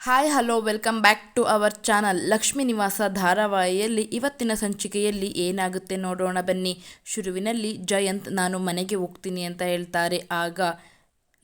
Hi hello welcome back to our channel Lakshmi Nivasa ಧಾರಾವಾಹಿಯಲ್ಲಿ ಇವತ್ತಿನ ಸಂಚಿಕೆಯಲ್ಲಿ ಏನಾಗುತ್ತೆ ನೋಡೋಣ ಬನ್ನಿ. ಶುರುವಿನಲ್ಲಿ ಜಯಂತ್ ನಾನು ಮನೆಗೆ ಹೋಗ್ತೀನಿ ಅಂತ ಹೇಳ್ತಾರೆ. ಆಗ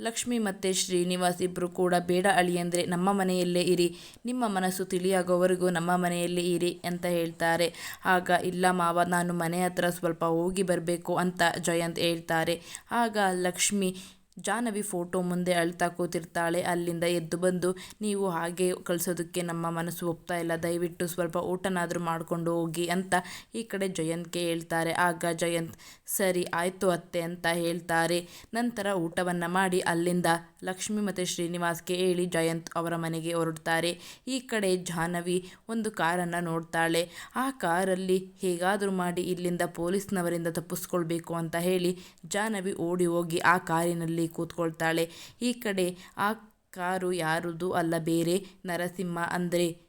ಲಕ್ಷ್ಮಿ ಮತ್ತು ಶ್ರೀನಿವಾಸ್ ಇಬ್ಬರು ಕೂಡ ಬೇಡ ಅಳಿ ಅಂದರೆ ನಮ್ಮ ಮನೆಯಲ್ಲೇ ಇರಿ. ನಿಮ್ಮ ಮನಸ್ಸು ತಿಳಿಯಾಗೋವರೆಗೂ ನಮ್ಮ ಮನೆಯಲ್ಲೇ ಇರಿ ಅಂತ ಹೇಳ್ತಾರೆ. ಆಗ, ಇಲ್ಲ ಮಾವ, ನಾನು ಮನೆ ಹತ್ರ ಸ್ವಲ್ಪ ಹೋಗಿ ಬರಬೇಕು ಅಂತ ಜಯಂತ್ ಹೇಳ್ತಾರೆ. ಆಗ ಲಕ್ಷ್ಮಿ ಜಾಹ್ನವಿ ಫೋಟೋ ಮುಂದೆ ಅಳ್ತಾ ಕೂತಿರ್ತಾಳೆ. ಅಲ್ಲಿಂದ ಎದ್ದು ಬಂದು, ನೀವು ಹಾಗೆ ಕಳಿಸೋದಕ್ಕೆ ನಮ್ಮ ಮನಸ್ಸು ಒಪ್ತಾ ಇಲ್ಲ. ದಯವಿಟ್ಟು ಸ್ವಲ್ಪ ಊಟನಾದರೂ ಮಾಡಿಕೊಂಡು ಹೋಗಿ ಅಂತ ಈ ಕಡೆ ಜಯಂತ್ಗೆ ಹೇಳ್ತಾರೆ. ಆಗ ಜಯಂತ್, ಸರಿ, ಆಯಿತು ಅತ್ತೆ ಅಂತ ಹೇಳ್ತಾರೆ. ನಂತರ ಊಟವನ್ನು ಮಾಡಿ ಅಲ್ಲಿಂದ ಲಕ್ಷ್ಮಿ ಮತ್ತು ಶ್ರೀನಿವಾಸ್ಗೆ ಹೇಳಿ ಜಯಂತ್ ಅವರ ಮನೆಗೆ ಹೊರಡ್ತಾರೆ. ಈ ಕಡೆ ಜಾಹ್ನವಿ ಒಂದು ಕಾರನ್ನು ನೋಡ್ತಾಳೆ. ಆ ಕಾರಲ್ಲಿ ಹೇಗಾದರೂ ಮಾಡಿ ಇಲ್ಲಿಂದ ಪೊಲೀಸ್ನವರಿಂದ ತಪ್ಪಿಸ್ಕೊಳ್ಬೇಕು ಅಂತ ಹೇಳಿ ಜಾಹ್ನವಿ ಓಡಿ ಹೋಗಿ ಆ ಕಾರಿನಲ್ಲಿ ಕೂತ್ಕೊಳ್ತಾಳೆ. ಈ ಕಡೆ ಆ ಕಾರು ಯಾರದು ಅಲ್ಲ, ಬೇರೆ ನರಸಿಂಹ ಅಂದರೆ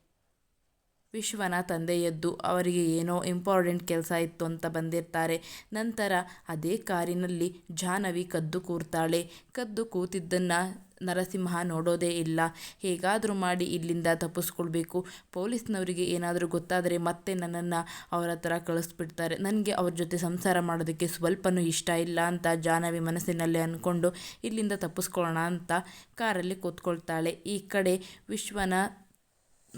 ವಿಶ್ವನ ತಂದೆಯದ್ದು. ಅವರಿಗೆ ಏನೋ ಇಂಪಾರ್ಟೆಂಟ್ ಕೆಲಸ ಇತ್ತು ಅಂತ ಬಂದಿರ್ತಾರೆ. ನಂತರ ಅದೇ ಕಾರಿನಲ್ಲಿ ಜಾಹ್ನವಿ ಕದ್ದು ಕೂರ್ತಾಳೆ. ಕದ್ದು ಕೂತಿದ್ದನ್ನು ನರಸಿಂಹ ನೋಡೋದೇ ಇಲ್ಲ. ಹೇಗಾದರೂ ಮಾಡಿ ಇಲ್ಲಿಂದ ತಪ್ಪಿಸ್ಕೊಳ್ಬೇಕು. ಪೊಲೀಸ್ನವರಿಗೆ ಏನಾದರೂ ಗೊತ್ತಾದರೆ ಮತ್ತೆ ನನ್ನನ್ನು ಅವರ ಹತ್ರ ಕಳಿಸ್ಬಿಡ್ತಾರೆ. ನನಗೆ ಅವ್ರ ಜೊತೆ ಸಂಸಾರ ಮಾಡೋದಕ್ಕೆ ಸ್ವಲ್ಪನೂ ಇಷ್ಟ ಇಲ್ಲ ಅಂತ ಜಾಹ್ನವಿ ಮನಸ್ಸಿನಲ್ಲಿ ಅಂದ್ಕೊಂಡು ಇಲ್ಲಿಂದ ತಪ್ಪಿಸ್ಕೊಳ್ಳೋಣ ಅಂತ ಕಾರಲ್ಲಿ ಕೂತ್ಕೊಳ್ತಾಳೆ. ಈ ಕಡೆ ವಿಶ್ವನ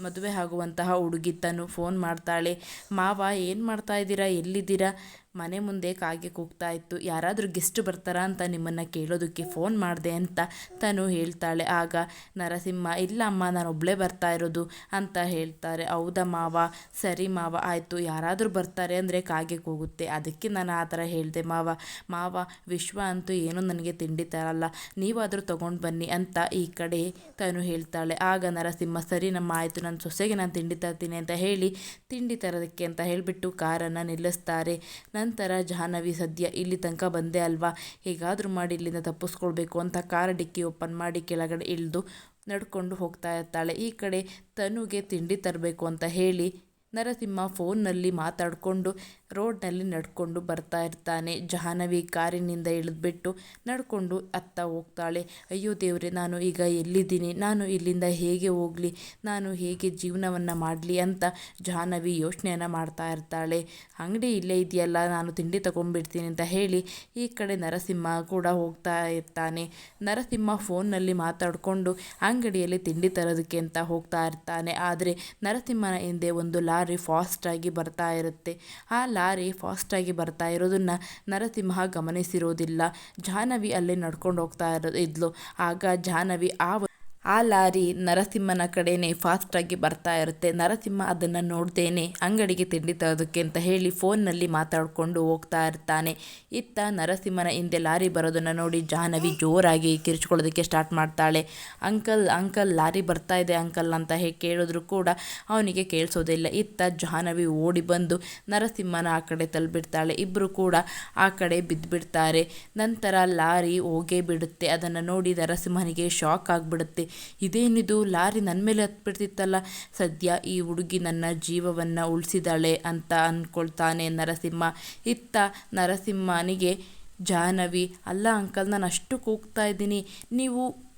ಮದುವೆ ಆಗುವಂತಹ ಹುಡುಗಿ ತನು ಫೋನ್ ಮಾಡ್ತಾಳೆ ಮಾವ ಏನು ಮಾಡ್ತಾ ಇದ್ದೀರಾ? ಎಲ್ಲಿದ್ದೀರಾ? ಮನೆ ಮುಂದೆ ಕಾಗೆ ಕೂಗ್ತಾ ಇತ್ತು. ಯಾರಾದರೂ ಗೆಸ್ಟ್ ಬರ್ತಾರಾ ಅಂತ ನಿಮ್ಮನ್ನು ಕೇಳೋದಕ್ಕೆ ಫೋನ್ ಮಾಡಿದೆ ಅಂತ ತನು ಹೇಳ್ತಾಳೆ. ಆಗ, ನರಸಿಂಹ, ಇಲ್ಲ ಅಮ್ಮ, ನಾನು ಒಬ್ಬಳೇ ಬರ್ತಾ ಇರೋದು ಅಂತ ಹೇಳ್ತಾರೆ. ಹೌದಾ ಮಾವ? ಸರಿ ಮಾವ, ಆಯಿತು. ಯಾರಾದರೂ ಬರ್ತಾರೆ ಅಂದರೆ ಕಾಗೆ ಕೂಗುತ್ತೆ. ಅದಕ್ಕೆ ನಾನು ಆ ಥರ ಹೇಳಿದೆ. ಮಾವ ಮಾವ, ವಿಶ್ವ ಅಂತೂ ಏನೂ ನನಗೆ ತಿಂಡಿ ತರಲ್ಲ. ನೀವಾದರೂ ತೊಗೊಂಡು ಬನ್ನಿ ಅಂತ ಈ ಕಡೆ ತನು ಹೇಳ್ತಾಳೆ. ಆಗ ನರಸಿಂಹ, ಸರಿ ನಮ್ಮ ಆಯಿತು ನನ್ನ ಸೊಸೆಗೆ ನಾನು ತಿಂಡಿ ತರ್ತೀನಿ ಅಂತ ಹೇಳಿ ತಿಂಡಿ ತರೋದಕ್ಕೆ ಅಂತ ಹೇಳಿಬಿಟ್ಟು ಕಾರನ್ನು ನಿಲ್ಲಿಸ್ತಾರೆ. ನಂತರ ಜಾಹ್ನವಿ ಸದ್ಯ ಇಲ್ಲಿ ತನಕ ಬಂದೆ ಅಲ್ವಾ? ಹೇಗಾದರೂ ಮಾಡಿ ಇಲ್ಲಿಂದ ತಪ್ಪಿಸ್ಕೊಳ್ಬೇಕು ಅಂತ ಕಾರ ಡಿಕ್ಕಿ ಓಪನ್ ಮಾಡಿ ಕೆಳಗಡೆ ಇಳಿದು ನಡ್ಕೊಂಡು ಹೋಗ್ತಾ ಇರ್ತಾಳೆ. ಈ ಕಡೆ ತನುಗೆ ತಿಂಡಿ ತರಬೇಕು ಅಂತ ಹೇಳಿ ನರಸಿಂಹ ಫೋನ್ನಲ್ಲಿ ಮಾತಾಡಿಕೊಂಡು ರೋಡ್ನಲ್ಲಿ ನಡ್ಕೊಂಡು ಬರ್ತಾ ಇರ್ತಾನೆ. ಜಾಹ್ನವಿ ಕಾರಿನಿಂದ ಇಳಿದ್ಬಿಟ್ಟು ನಡ್ಕೊಂಡು ಅತ್ತ ಹೋಗ್ತಾಳೆ. ಅಯ್ಯೋ ದೇವರೇ, ನಾನು ಈಗ ಎಲ್ಲಿದ್ದೀನಿ? ನಾನು ಇಲ್ಲಿಂದ ಹೇಗೆ ಹೋಗಲಿ? ನಾನು ಹೇಗೆ ಜೀವನವನ್ನು ಮಾಡಲಿ? ಅಂತ ಜಾಹ್ನವಿ ಯೋಚನೆಯನ್ನು ಮಾಡ್ತಾ ಇರ್ತಾಳೆ. ಅಂಗಡಿ ಇಲ್ಲೇ ಇದೆಯಲ್ಲ, ನಾನು ತಿಂಡಿ ತಗೊಂಡ್ಬಿಡ್ತೀನಿ ಅಂತ ಹೇಳಿ ಈ ಕಡೆ ನರಸಿಂಹ ಕೂಡ ಹೋಗ್ತಾ ಇರ್ತಾನೆ. ನರಸಿಂಹ ಫೋನ್ನಲ್ಲಿ ಮಾತಾಡಿಕೊಂಡು ಅಂಗಡಿಯಲ್ಲಿ ತಿಂಡಿ ತರೋದಕ್ಕೆ ಅಂತ ಹೋಗ್ತಾ ಇರ್ತಾನೆ. ಆದರೆ ನರಸಿಂಹನ ಹಿಂದೆ ಒಂದು ಲಾರಿ ಫಾಸ್ಟಾಗಿ ಬರ್ತಾ ಇರುತ್ತೆ. ಆ ಲಾರಿ ಫಾಸ್ಟಾಗಿ ಬರ್ತಾ ಇರೋದನ್ನು ನರಸಿಂಹ ಗಮನಿಸಿರೋದಿಲ್ಲ. ಜಾಹ್ನವಿ ಅಲ್ಲೇ ನಡ್ಕೊಂಡು ಹೋಗ್ತಾ ಇರೋ ಇದ್ಲು. ಆಗ ಜಾಹ್ನವಿ ಆ ಆ ಲಾರಿ ನರಸಿಂಹನ ಕಡೆಯೇ ಫಾಸ್ಟಾಗಿ ಬರ್ತಾ ಇರುತ್ತೆ. ನರಸಿಂಹ ಅದನ್ನು ನೋಡ್ದೇನೆ ಅಂಗಡಿಗೆ ತಿಂಡಿ ತರೋದಕ್ಕೆ ಅಂತ ಹೇಳಿ ಫೋನ್ನಲ್ಲಿ ಮಾತಾಡಿಕೊಂಡು ಹೋಗ್ತಾ ಇರ್ತಾನೆ. ಇತ್ತ ನರಸಿಂಹನ ಹಿಂದೆ ಲಾರಿ ಬರೋದನ್ನು ನೋಡಿ ಜಾಹ್ನವಿ ಜೋರಾಗಿ ಕಿರ್ಚ್ಕೊಳ್ಳೋದಕ್ಕೆ ಸ್ಟಾರ್ಟ್ ಮಾಡ್ತಾಳೆ. ಅಂಕಲ್ ಅಂಕಲ್ ಲಾರಿ ಬರ್ತಾ ಇದೆ ಅಂಕಲ್ ಅಂತ ಹೇಗೆ ಕೇಳಿದ್ರು ಕೂಡ ಅವನಿಗೆ ಕೇಳಿಸೋದಿಲ್ಲ. ಇತ್ತ ಜಾಹ್ನವಿ ಓಡಿ ಬಂದು ನರಸಿಂಹನ ಆ ಕಡೆ ತಲುಪಿಡ್ತಾಳೆ ಇಬ್ಬರು ಕೂಡ ಆ ಕಡೆ ಬಿದ್ದುಬಿಡ್ತಾರೆ ನಂತರ ಲಾರಿ ಹೋಗೇ ಬಿಡುತ್ತೆ. ಅದನ್ನು ನೋಡಿ ನರಸಿಂಹನಿಗೆ ಶಾಕ್ ಆಗಿಬಿಡುತ್ತೆ. ಇದೇನಿದು? ಲಾರಿ ನನ್ನ ಮೇಲೆ ಹತ್ಬಿಡ್ತಿತ್ತಲ್ಲ. ಸದ್ಯ ಈ ಹುಡುಗಿ ನನ್ನ ಜೀವವನ್ನು ಉಳಿಸಿದಾಳೆ ಅಂತ ಅಂದ್ಕೊಳ್ತಾನೆ ನರಸಿಂಹ. ಇತ್ತ ನರಸಿಂಹನಿಗೆ, ಜಾಹ್ನವಿ, ಅಲ್ಲ ಅಂಕಲ್ ನಾನು ಅಷ್ಟು ಕೂಗ್ತಾ ಇದ್ದೀನಿ. ನೀವು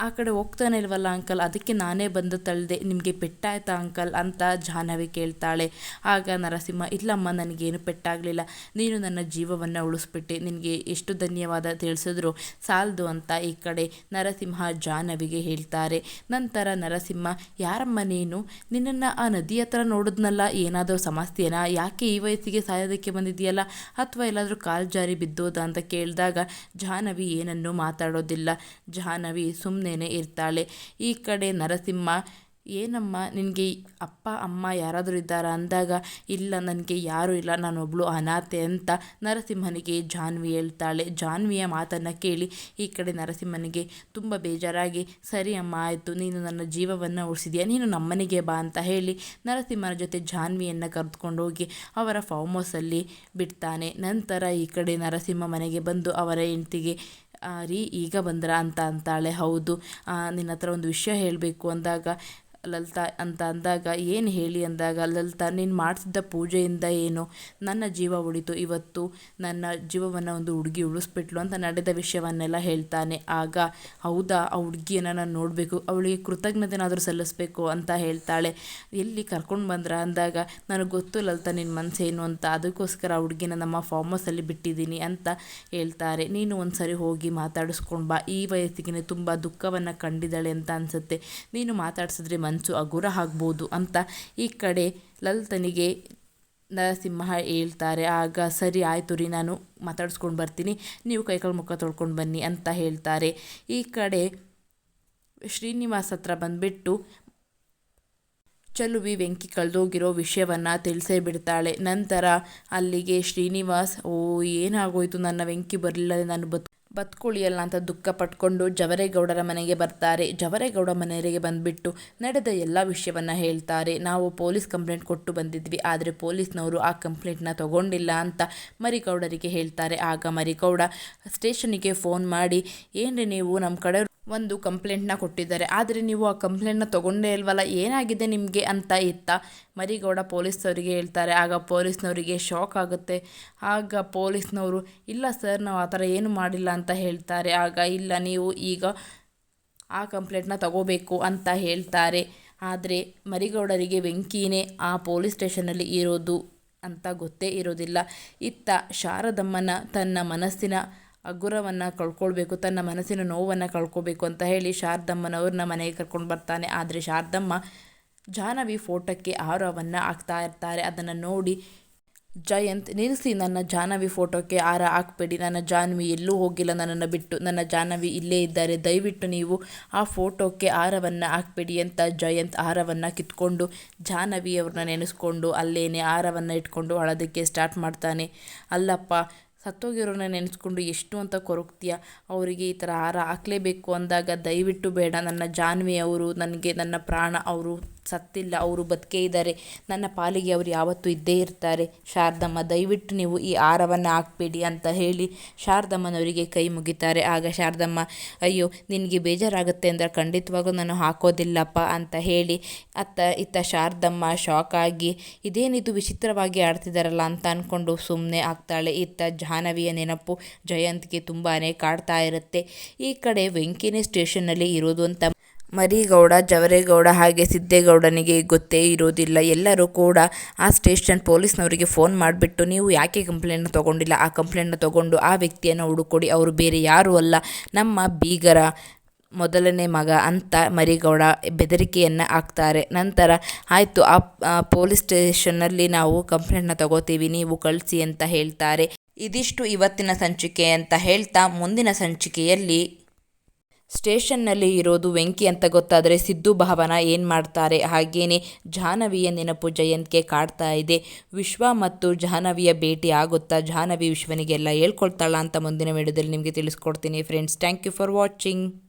ಆ ಕಡೆ ಹೋಗ್ತಾನೆ ಇಲ್ವಲ್ಲ ಅಂಕಲ್? ಅದಕ್ಕೆ ನಾನೇ ಬಂದು ತಳ್ಳಿದೆ ನಿಮಗೆ ಪೆಟ್ಟಾಯ್ತಾ ಅಂಕಲ್ ಅಂತ ಜಾಹ್ನವಿ ಕೇಳ್ತಾಳೆ. ಆಗ ನರಸಿಂಹ, ಇಲ್ಲಮ್ಮ, ನನಗೇನು ಪೆಟ್ಟಾಗಲಿಲ್ಲ. ನೀನು ನನ್ನ ಜೀವವನ್ನು ಉಳಿಸ್ಬಿಟ್ಟೆ. ನಿನಗೆ ಎಷ್ಟು ಧನ್ಯವಾದ ತಿಳಿಸಿದ್ರು. ಸಾಲದು ಅಂತ ಈ ಕಡೆ ನರಸಿಂಹ ಜಾಹ್ನವಿಗೆ ಹೇಳ್ತಾರೆ. ನಂತರ ನರಸಿಂಹ, ಯಾರಮ್ಮ ನೀನು? ನಿನ್ನನ್ನು ಆ ನದಿ ಹತ್ರ ನೋಡಿದ್ನಲ್ಲ, ಏನಾದರೂ ಸಮಸ್ಯೆನಾ? ಯಾಕೆ ಈ ವಯಸ್ಸಿಗೆ ಸಾಯೋದಕ್ಕೆ ಬಂದಿದೆಯಲ್ಲ ಅಥವಾ ಎಲ್ಲಾದರೂ ಕಾಲು ಜಾರಿ ಬಿದ್ದೋದ ಅಂತ ಕೇಳಿದಾಗ ಜಾಹ್ನವಿ ಏನನ್ನೂ ಮಾತಾಡೋದಿಲ್ಲ. ಜಾಹ್ನವಿ ಸುಮ್ಮನೆ ಇರ್ತಾಳೆ. ಈ ಕಡೆ ನರಸಿಂಹ, ಏನಮ್ಮ, ನಿನಗೆ ಅಪ್ಪ, ಅಮ್ಮ ಯಾರಾದರೂ ಇದ್ದಾರಾ? ಅಂದಾಗ, ಇಲ್ಲ, ನನಗೆ ಯಾರೂ ಇಲ್ಲ. ನಾನೊಬ್ಬಳು ಅನಾಥೆ ಅಂತ ನರಸಿಂಹನಿಗೆ ಜಾನ್ವಿ ಹೇಳ್ತಾಳೆ. ಜಾನ್ವಿಯ ಮಾತನ್ನು ಕೇಳಿ ಈ ಕಡೆ ನರಸಿಂಹನಿಗೆ ತುಂಬ ಬೇಜಾರಾಗಿ, ಸರಿ ಅಮ್ಮ, ಆಯಿತು. ನೀನು ನನ್ನ ಜೀವವನ್ನು ಉಳಿಸಿದೆಯಾ? ನೀನು ನಮ್ಮನೆಗೆ ಬಾ ಅಂತ ಹೇಳಿ ನರಸಿಂಹನ ಜೊತೆ ಜಾನ್ವಿಯನ್ನು ಕರೆದುಕೊಂಡು ಹೋಗಿ ಅವರ ಫಾರ್ಮ್ ಹೌಸಲ್ಲಿ ಬಿಡ್ತಾನೆ. ನಂತರ ಈ ಕಡೆ ನರಸಿಂಹ ಮನೆಗೆ ಬಂದು ಅವರ ಹೆಂಡತಿಗೆ ರೀ ಈಗ ಬಂದ್ರ ಅಂತ ಅಂತಾಳೆ. ಹೌದು ನಿನ್ನ ಹತ್ರ ಒಂದು ವಿಷಯ ಹೇಳಬೇಕು ಅಂದಾಗ ಲಲಿತಾ ಅಂತ ಅಂದಾಗ, ಏನು ಹೇಳಿ? ಅಂದಾಗ, ಲಲಿತಾ, ನೀನು ಮಾಡ್ತಿದ್ದ ಪೂಜೆಯಿಂದ ಏನು? ನನ್ನ ಜೀವ ಉಳಿತು. ಇವತ್ತು ನನ್ನ ಜೀವವನ್ನು ಒಂದು ಹುಡುಗಿ ಉಳಿಸ್ಬಿಟ್ಲು ಅಂತ ನಡೆದ ವಿಷಯವನ್ನೆಲ್ಲ ಹೇಳ್ತಾನೆ. ಆಗ, ಹೌದಾ, ಆ ಹುಡುಗಿಯನ್ನು ನಾನು ನೋಡಬೇಕು. ಅವಳಿಗೆ ಕೃತಜ್ಞತೆನಾದರೂ ಸಲ್ಲಿಸಬೇಕು ಅಂತ ಹೇಳ್ತಾಳೆ. ಎಲ್ಲಿ ಕರ್ಕೊಂಡು ಬಂದ್ರ? ಅಂದಾಗ, ನನಗೆ ಗೊತ್ತು ಲಲಿತಾ ನಿನ್ನ ಮನಸ್ಸೇನು ಅಂತ. ಅದಕ್ಕೋಸ್ಕರ ಆ ಹುಡುಗಿನ ನಮ್ಮ ಫಾರ್ಮ್ ಹೌಸಲ್ಲಿ ಬಿಟ್ಟಿದ್ದೀನಿ ಅಂತ ಹೇಳ್ತಾರೆ. ನೀನು ಒಂದು ಸರಿ ಹೋಗಿ ಮಾತಾಡಿಸ್ಕೊಂಡು ಬಾ. ಈ ವಯಸ್ಸಿಗೆ ತುಂಬ ದುಃಖವನ್ನು ಕಂಡಿದ್ದಾಳೆ ಅಂತ ಅನಿಸುತ್ತೆ. ನೀನು ಮಾತಾಡ್ಸಿದ್ರೆ ಮನಸ್ಸು ಹಗುರ ಆಗ್ಬೋದು ಅಂತ ಈ ಕಡೆ ಲಲಿತನಿಗೆ ನರಸಿಂಹ ಹೇಳ್ತಾರೆ, ಆಗ ಸರಿ ಆಯಿತು ರೀ, ನಾನು ಮಾತಾಡಿಸ್ಕೊಂಡು ಬರ್ತೀನಿ. ನೀವು ಕೈಕಾಲು ಮುಖ ತೊಳ್ಕೊಂಡು ಬನ್ನಿ ಅಂತ ಹೇಳ್ತಾರೆ. ಈ ಕಡೆ ಶ್ರೀನಿವಾಸ್ ಹತ್ರ ಬಂದುಬಿಟ್ಟು ಚಲುವಿ ಬೆಂಕಿ ಕಳೆದೋಗಿರೋ ವಿಷಯವನ್ನು ತಿಳಿಸೇ ಬಿಡ್ತಾಳೆ. ನಂತರ ಅಲ್ಲಿಗೆ ಶ್ರೀನಿವಾಸ್, ಓ, ಏನಾಗೋಯ್ತು? ನನ್ನ ವೆಂಕಿ ಬರಲಿಲ್ಲ, ನಾನು ಬತ್ ಬದುಕುಳಿಯಲ್ಲ ಅಂತ ದುಃಖ ಪಟ್ಕೊಂಡು ಜವರೇಗೌಡರ ಮನೆಗೆ ಬರ್ತಾರೆ. ಜವರೇಗೌಡ ಮನೆಯವರಿಗೆ ಬಂದುಬಿಟ್ಟು ನಡೆದ ಎಲ್ಲ ವಿಷಯವನ್ನು ಹೇಳ್ತಾರೆ. ನಾವು ಪೊಲೀಸ್ ಕಂಪ್ಲೇಂಟ್ ಕೊಟ್ಟು ಬಂದಿದ್ವಿ, ಆದರೆ ಪೊಲೀಸ್ನವರು ಆ ಕಂಪ್ಲೇಂಟ್ನ ತಗೊಂಡಿಲ್ಲ ಅಂತ ಮರಿಗೌಡರಿಗೆ ಹೇಳ್ತಾರೆ. ಆಗ ಮರಿಗೌಡ ಸ್ಟೇಷನಿಗೆ ಫೋನ್ ಮಾಡಿ, ಏನ್ರಿ ನೀವು? ನಮ್ಮ ಕಡೆ ಒಂದು ಕಂಪ್ಲೇಂಟ್ನ ಕೊಟ್ಟಿದ್ದಾರೆ. ಆದರೆ ನೀವು ಆ ಕಂಪ್ಲೇಂಟ್ನ ತೊಗೊಂಡೇ ಇಲ್ವಲ್ಲ, ಏನಾಗಿದೆ ನಿಮಗೆ ಅಂತ ಇತ್ತ? ಮರಿಗೌಡ ಪೊಲೀಸ್ನವರಿಗೆ ಹೇಳ್ತಾರೆ, ಆಗ ಪೊಲೀಸ್ನವರಿಗೆ ಶಾಕ್ ಆಗುತ್ತೆ. ಆಗ ಪೊಲೀಸ್ನವರು, ಇಲ್ಲ ಸರ್ ನಾವು ಆ ಥರ ಏನು ಮಾಡಿಲ್ಲ ಅಂತ ಹೇಳ್ತಾರೆ. ಆಗ ಇಲ್ಲ, ನೀವು ಈಗ ಆ ಕಂಪ್ಲೇಂಟ್ನ ತಗೋಬೇಕು ಅಂತ ಹೇಳ್ತಾರೆ. ಆದರೆ ಮರಿಗೌಡರಿಗೆ ಬೆಂಕಿನೇ ಆ ಪೊಲೀಸ್ ಸ್ಟೇಷನಲ್ಲಿ ಇರೋದು ಅಂತ ಗೊತ್ತೇ ಇರೋದಿಲ್ಲ. ಇತ್ತ ಶಾರದಮ್ಮನ ತನ್ನ ಮನಸ್ಸಿನ ಹಗುರವನ್ನು ಕಳ್ಕೊಳ್ಬೇಕು, ತನ್ನ ಮನಸ್ಸಿನ ನೋವನ್ನು ಕಳ್ಕೊಬೇಕು ಅಂತ ಹೇಳಿ ಶಾರದಮ್ಮನವ್ರನ್ನ ಮನೆಗೆ ಕರ್ಕೊಂಡು ಬರ್ತಾನೆ. ಆದರೆ ಶಾರದಮ್ಮ ಜಾಹ್ನವಿ ಫೋಟೋಕ್ಕೆ ಹಾರವನ್ನು ಹಾಕ್ತಾ ಇರ್ತಾರೆ. ಅದನ್ನು ನೋಡಿ, ಜಯಂತ್ ನಿಲ್ಲಿಸಿ ನನ್ನ ಜಾಹ್ನವಿ ಫೋಟೋಕ್ಕೆ ಹಾರ ಹಾಕ್ಬೇಡಿ. ನನ್ನ ಜಾಹ್ನವಿ ಎಲ್ಲೂ ಹೋಗಿಲ್ಲ ನನ್ನನ್ನು ಬಿಟ್ಟು. ನನ್ನ ಜಾಹ್ನವಿ ಇಲ್ಲೇ ಇದ್ದಾರೆ. ದಯವಿಟ್ಟು ನೀವು ಆ ಫೋಟೋಕ್ಕೆ ಹಾರವನ್ನು ಹಾಕ್ಬೇಡಿ ಅಂತ ಜಯಂತ್ ಹಾರವನ್ನು ಕಿತ್ಕೊಂಡು ಜಾಹ್ನವಿಯವ್ರನ್ನ ನೆನೆಸ್ಕೊಂಡು ಅಲ್ಲೇನೆ ಹಾರವನ್ನು ಇಟ್ಕೊಂಡು ಅಳೋದಕ್ಕೆ ಸ್ಟಾರ್ಟ್ ಮಾಡ್ತಾನೆ. ಅಲ್ಲಪ್ಪ ಸತ್ತೋಗಿರೋರನ್ನ ನೆನೆಸ್ಕೊಂಡು ಎಷ್ಟು ಅಂತ ಕೊರಗ್ತೀಯ? ಅವರಿಗೆ ಈ ಥರ ಹಾರ ಹಾಕಲೇಬೇಕು ಅಂದಾಗ ದಯವಿಟ್ಟು ಬೇಡ. ನನ್ನ ಜಾನ್ವಿ ಅವರು, ನನಗೆ ನನ್ನ ಪ್ರಾಣ, ಅವರು ಸತ್ತಿಲ್ಲ, ಅವರು ಬದುಕೇ ಇದ್ದಾರೆ. ನನ್ನ ಪಾಲಿಗೆ ಅವರು ಯಾವತ್ತೂ ಇದ್ದೇ ಇರ್ತಾರೆ. ಶಾರದಮ್ಮ, ದಯವಿಟ್ಟು ನೀವು ಈ ಹಾರವನ್ನು ಹಾಕ್ಬೇಡಿ ಅಂತ ಹೇಳಿ ಶಾರದಮ್ಮನವರಿಗೆ ಕೈ ಮುಗಿತಾರೆ. ಆಗ ಶಾರದಮ್ಮ, ಅಯ್ಯೋ, ನಿನಗೆ ಬೇಜಾರಾಗುತ್ತೆ ಅಂದರೆ ಖಂಡಿತವಾಗೂ ನಾನು ಹಾಕೋದಿಲ್ಲಪ್ಪ ಅಂತ ಹೇಳಿ ಅತ್ತ ಇತ್ತ ಶಾರದಮ್ಮ ಶಾಕ್ ಆಗಿ, ಇದೇನಿದು ವಿಚಿತ್ರವಾಗಿ ಆಡ್ತಿದ್ದಾರಲ್ಲ ಅಂತ ಅಂದ್ಕೊಂಡು ಸುಮ್ಮನೆ ಆಗ್ತಾಳೆ. ಇತ್ತ ಜಾಹ್ನವಿಯ ನೆನಪು ಜಯಂತ್ಗೆ ತುಂಬಾ ಕಾಡ್ತಾ ಇರುತ್ತೆ. ಈ ಕಡೆ ವೆಂಕಿನೇ ಸ್ಟೇಷನ್ನಲ್ಲಿ ಇರೋದು ಅಂತ ಮರಿಗೌಡ, ಜವರೇಗೌಡ ಹಾಗೆ ಸಿದ್ದೇಗೌಡನಿಗೆ ಗೊತ್ತೇ ಇರೋದಿಲ್ಲ. ಎಲ್ಲರೂ ಕೂಡ ಆ ಸ್ಟೇಷನ್ ಪೊಲೀಸ್ನವರಿಗೆ ಫೋನ್ ಮಾಡಿಬಿಟ್ಟು, ನೀವು ಯಾಕೆ ಕಂಪ್ಲೇಂಟ್ನ ತೊಗೊಂಡಿಲ್ಲ? ಆ ಕಂಪ್ಲೇಂಟ್ನ ತೊಗೊಂಡು ಆ ವ್ಯಕ್ತಿಯನ್ನು ಹುಡುಕೊಡಿ. ಅವರು ಬೇರೆ ಯಾರೂ ಅಲ್ಲ. ನಮ್ಮ ಬೀಗರ ಮೊದಲನೇ ಮಗ ಅಂತ ಮರಿಗೌಡ ಬೆದರಿಕೆಯನ್ನು ಹಾಕ್ತಾರೆ. ನಂತರ, ಆಯಿತು, ಆ ಪೊಲೀಸ್ ಸ್ಟೇಷನ್ನಲ್ಲಿ ನಾವು ಕಂಪ್ಲೇಂಟ್ನ ತಗೋತೀವಿ, ನೀವು ಕಳಿಸಿ ಅಂತ ಹೇಳ್ತಾರೆ. ಇದಿಷ್ಟು ಇವತ್ತಿನ ಸಂಚಿಕೆ ಅಂತ ಹೇಳ್ತಾ, ಮುಂದಿನ ಸಂಚಿಕೆಯಲ್ಲಿ ಸ್ಟೇಷನ್ನಲ್ಲಿ ಇರೋದು ವೆಂಕಿ ಅಂತ ಗೊತ್ತಾದರೆ ಸಿದ್ದು ಭಾವನ ಏನು ಮಾಡ್ತಾರೆ? ಹಾಗೇನೆ ಜಾಹ್ನವಿಯ ನೆನಪು ಜಯಂತ್ಗೆ ಕಾಡ್ತಾ ಇದೆ. ವಿಶ್ವ ಮತ್ತು ಜಾಹ್ನವಿಯ ಭೇಟಿ ಆಗುತ್ತಾ? ಜಾಹ್ನವಿ ವಿಶ್ವನಿಗೆಲ್ಲ ಹೇಳ್ಕೊಳ್ತಾಳ ಅಂತ ಮುಂದಿನ ವಿಡಿಯೋದಲ್ಲಿ ನಿಮಗೆ ತಿಳಿಸ್ಕೊಡ್ತೀನಿ. Friends thank you for watching